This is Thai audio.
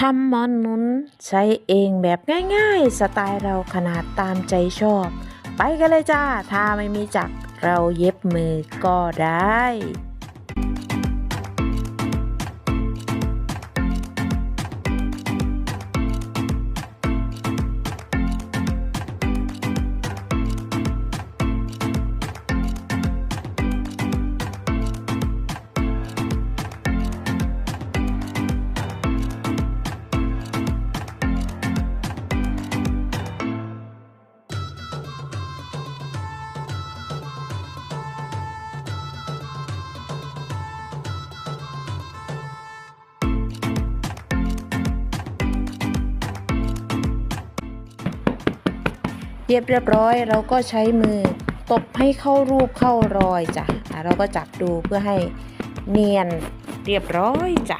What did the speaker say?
ทำหมอนนุนใช้เองแบบง่ายๆ สไตล์เราขนาดตามใจชอบ ไปกันเลยจ้า ถ้าไม่มีจักรเราเย็บมือก็ได้ เย็บเรียบร้อยเราก็ใช้มือตบให้เข้ารูปเข้ารอยจ้ะเราก็จับดูเพื่อให้เนียนเรียบร้อยจ้ะ